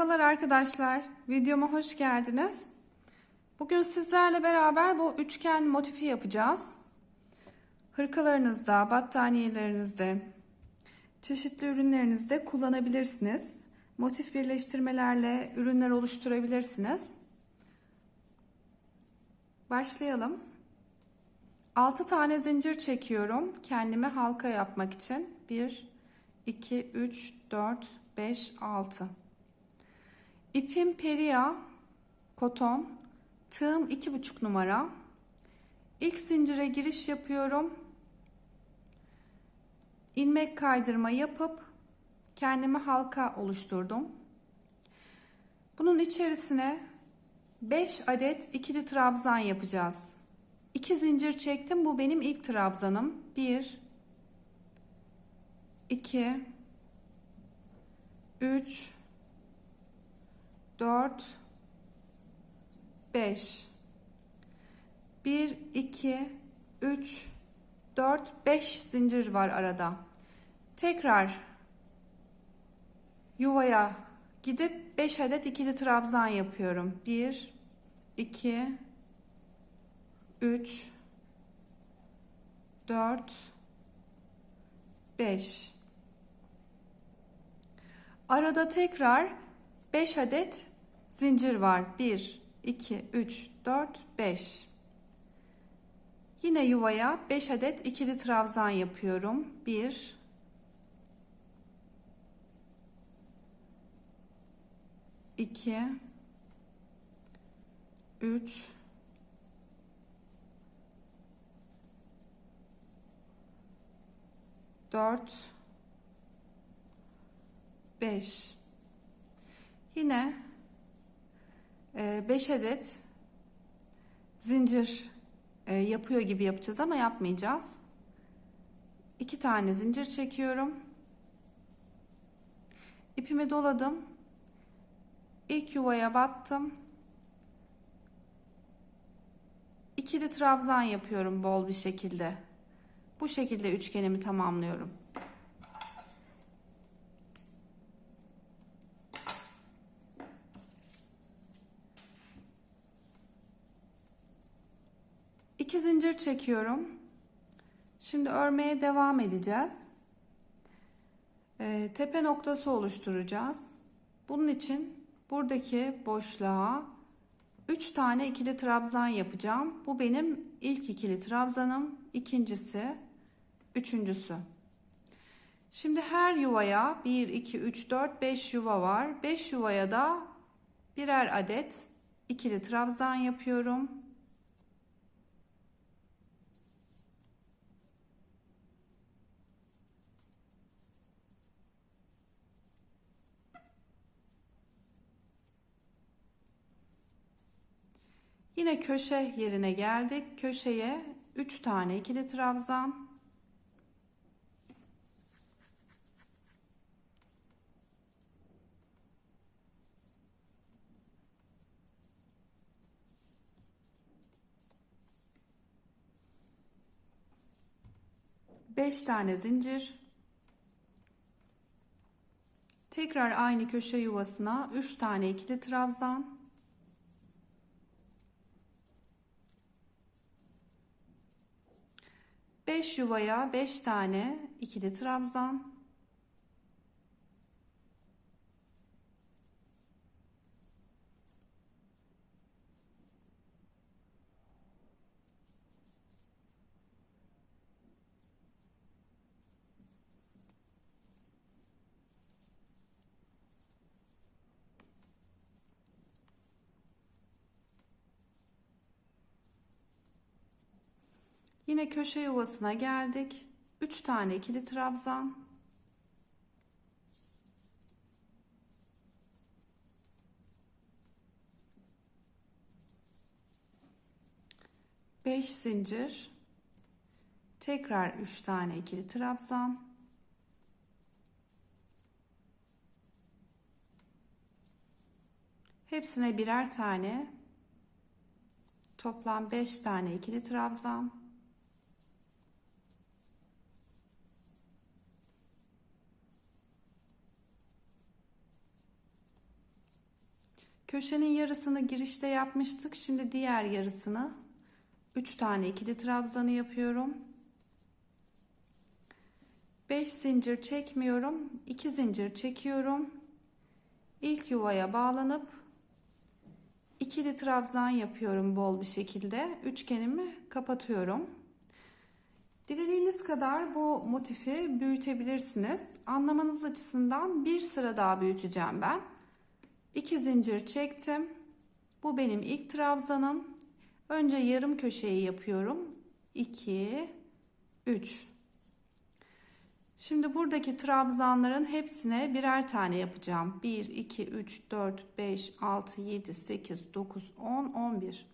Merhabalar arkadaşlar. Videoma hoş geldiniz. Bugün sizlerle beraber bu üçgen motifi yapacağız. Hırkalarınızda, battaniyelerinizde, çeşitli ürünlerinizde kullanabilirsiniz. Motif birleştirmelerle ürünler oluşturabilirsiniz. Başlayalım. 6 tane zincir çekiyorum kendime halka yapmak için. 1 2 3 4 5 6 İpim peria koton tığım 2,5 numara. İlk zincire giriş yapıyorum. İlmek kaydırma yapıp kendime halka oluşturdum. Bunun içerisine 5 adet ikili trabzan yapacağız. 2 zincir çektim. Bu benim ilk trabzanım. 1 2 3 4 5 1 2 3 4 5 zincir var arada. Tekrar yuvaya gidip 5 adet ikili trabzan yapıyorum. 1 2 3 4 5 Arada tekrar 5 adet zincir var. 1 2 3 4 5 Yine yuvaya 5 adet ikili trabzan yapıyorum. 1 2 3 4 5 Yine 5 adet zincir e, yapıyor gibi yapacağız ama yapmayacağız. 2 tane zincir çekiyorum. İpimi doladım. İlk yuvaya battım. İkili trabzan yapıyorum bol bir şekilde. Bu şekilde üçgenimi tamamlıyorum. İki zincir çekiyorum. Şimdi örmeye devam edeceğiz. Ee, tepe noktası oluşturacağız. Bunun için buradaki boşluğa 3 tane ikili trabzan yapacağım. Bu benim ilk ikili trabzanım. ikincisi, üçüncüsü. Şimdi her yuvaya 1, 2, 3, 4, 5 yuva var. 5 yuvaya da birer adet ikili trabzan yapıyorum. Yine köşe yerine geldik. Köşeye 3 tane ikili trabzan. Beş tane zincir. Tekrar aynı köşe yuvasına 3 tane ikili trabzan. 5 yuvaya 5 tane ikili trabzan Yine köşe yuvasına geldik. 3 tane ikili trabzan. Beş zincir. Tekrar üç tane ikili trabzan. Hepsine birer tane. Toplam beş tane ikili trabzan. Köşenin yarısını girişte yapmıştık. Şimdi diğer yarısını 3 tane ikili trabzanı yapıyorum. 5 zincir çekmiyorum. 2 zincir çekiyorum. İlk yuvaya bağlanıp ikili trabzan yapıyorum bol bir şekilde. Üçgenimi kapatıyorum. Dilediğiniz kadar bu motifi büyütebilirsiniz. Anlamanız açısından bir sıra daha büyüteceğim ben. 2 zincir çektim. Bu benim ilk trabzanım. Önce yarım köşeyi yapıyorum. 2 3 Şimdi buradaki trabzanların hepsine birer tane yapacağım. 1 2 3 4 5 6 7 8 9 10 11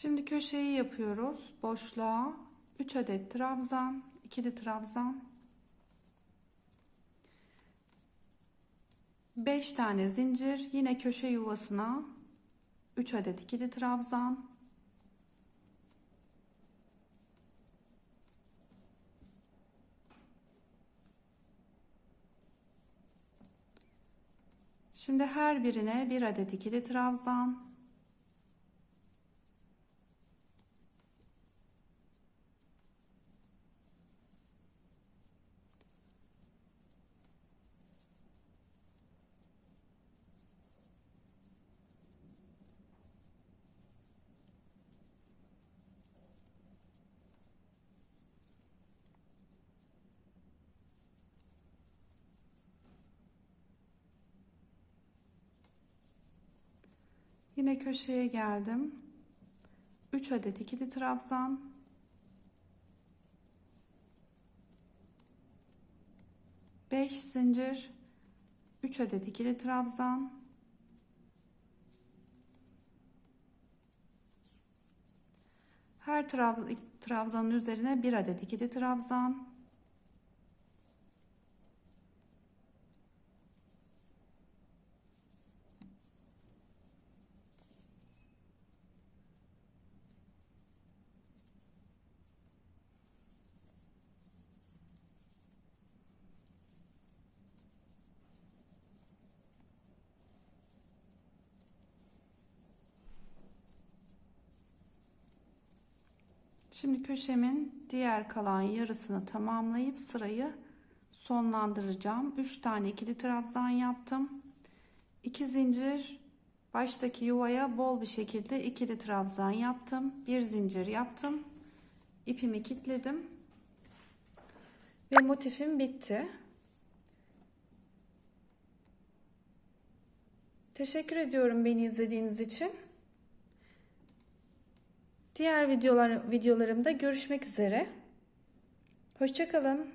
Şimdi köşeyi yapıyoruz. Boşluğa 3 adet trabzan, ikili trabzan. 5 tane zincir, yine köşe yuvasına 3 adet ikili trabzan. Şimdi her birine bir adet ikili trabzan. Yine köşeye geldim. 3 adet ikili trabzan. Beş zincir, 3 adet ikili trabzan. Her trabzanın üzerine bir adet ikili trabzan. Şimdi köşemin diğer kalan yarısını tamamlayıp sırayı sonlandıracağım. 3 tane ikili trabzan yaptım. 2 zincir baştaki yuvaya bol bir şekilde ikili trabzan yaptım. Bir zincir yaptım. İpimi kilitledim. Ve motifim bitti. Teşekkür ediyorum beni izlediğiniz için. Diğer videolar, videolarımda görüşmek üzere. Hoşçakalın.